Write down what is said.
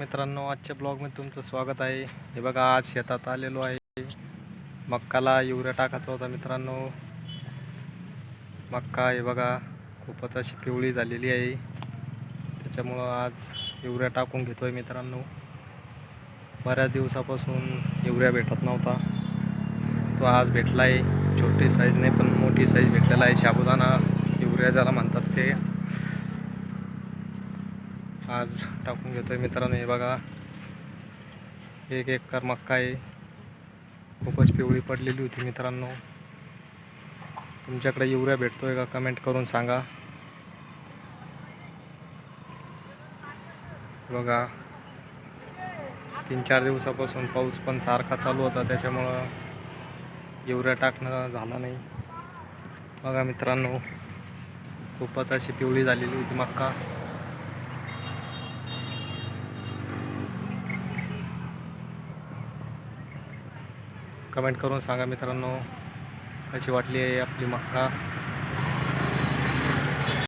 मित्रांनो आजच्या ब्लॉगमध्ये तुमचं स्वागत आहे. हे बघा आज शेतात आलेलो आहे. मक्काला युरिया टाकायचा होता मित्रांनो. मक्का हे बघा खूपच अशी पिवळी झालेली आहे. त्याच्यामुळं आज युरिया टाकून घेतो आहे मित्रांनो. बऱ्याच दिवसापासून युरिया भेटत नव्हता. तो आज भेटला आहे छोटी साईज नाही पण मोठी साईज भेटलेला आहे. साबुदाणा युरिया ज्याला म्हणतात ते. आज टाकून घेतो आहे मित्रांनो. हे बघा. एक एकर मक्का आहे. खूपच पिवळी पडलेली होती मित्रांनो. तुमच्याकडे युरिया भेटतोय का? कमेंट करून सांगा. बघा. तीन चार दिवसापासून पाऊस पण सारखा चालू होता. त्याच्यामुळं युरिया टाकणं झालं नाही. बघा मित्रांनो. खूपच अशी पिवळी झालेली होती मक्का. कमेंट करून सांगा मित्रांनो कशी वाटली आहे आपली मक्का?